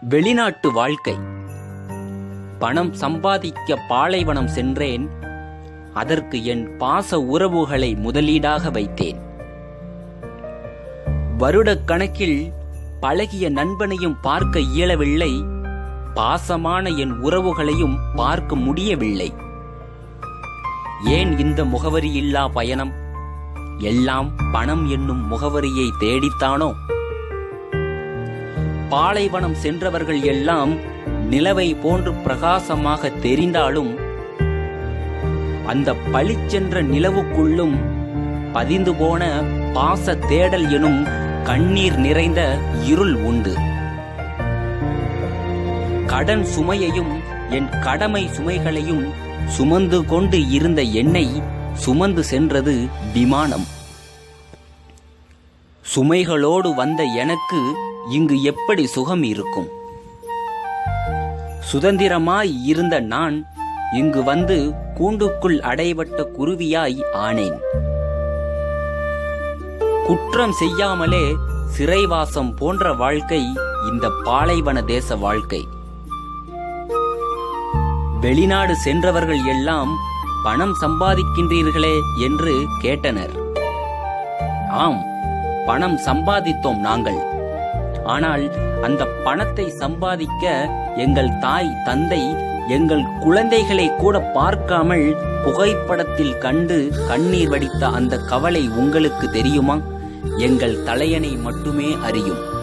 வெளிநாட்டு வாழ்க்கை. பணம் சம்பாதிக்க பாலைவனம் சென்றேன். அதற்கு என் பாச உறவுகளை முதலீடாக வைத்தேன். வருடக்கணக்கில் பழகிய நண்பனையும் பார்க்க இயலவில்லை. பாசமான என் உறவுகளையும் பார்க்க முடியவில்லை. ஏன் இந்த முகவரியில்லா பயணம்? எல்லாம் பணம் என்னும் முகவரியை தேடித்தானோ? பாலைவனம் சென்றவர்கள் எல்லாம் நிலவை போன்று பிரகாசமாக தெரிந்தாலும் அந்த பளிச்சென்ற நிலவுக்குள்ளும் பதிந்து போன பாச தேடல் எனும் கண்ணீர் நிறைந்த இருள் உண்டு. கடன் சுமையையும் என் கடமை சுமைகளையும் சுமந்து கொண்டு இருந்த என்னை சுமந்து சென்றது விமானம். சுமைகளோடு வந்த எனக்கு இங்கு எப்படி சுகம் இருக்கும்? சுதந்திரமாய் இருந்த நான் இங்கு வந்து கூண்டுக்குள் அடைபட்ட குருவியாய் ஆனேன். குற்றம் செய்யாமலே சிறைவாசம் போன்ற வாழ்க்கை இந்த பாலைவன தேச வாழ்க்கை. வெளிநாடு சென்றவர்கள் எல்லாம் பணம் சம்பாதிக்கின்றீர்களே என்று கேட்டனர். ஆம் பணம் சம்பாதித்தோம் நாங்கள். ஆனால் அந்த பணத்தை சம்பாதிக்க எங்கள் தாய் தந்தை எங்கள் குழந்தைகளை கூட பார்க்காமல் புகைப்படத்தில் கண்டு கண்ணீர் வடித்த அந்த கவலை உங்களுக்கு தெரியுமா? எங்கள் தலையணை மட்டுமே அறியும்.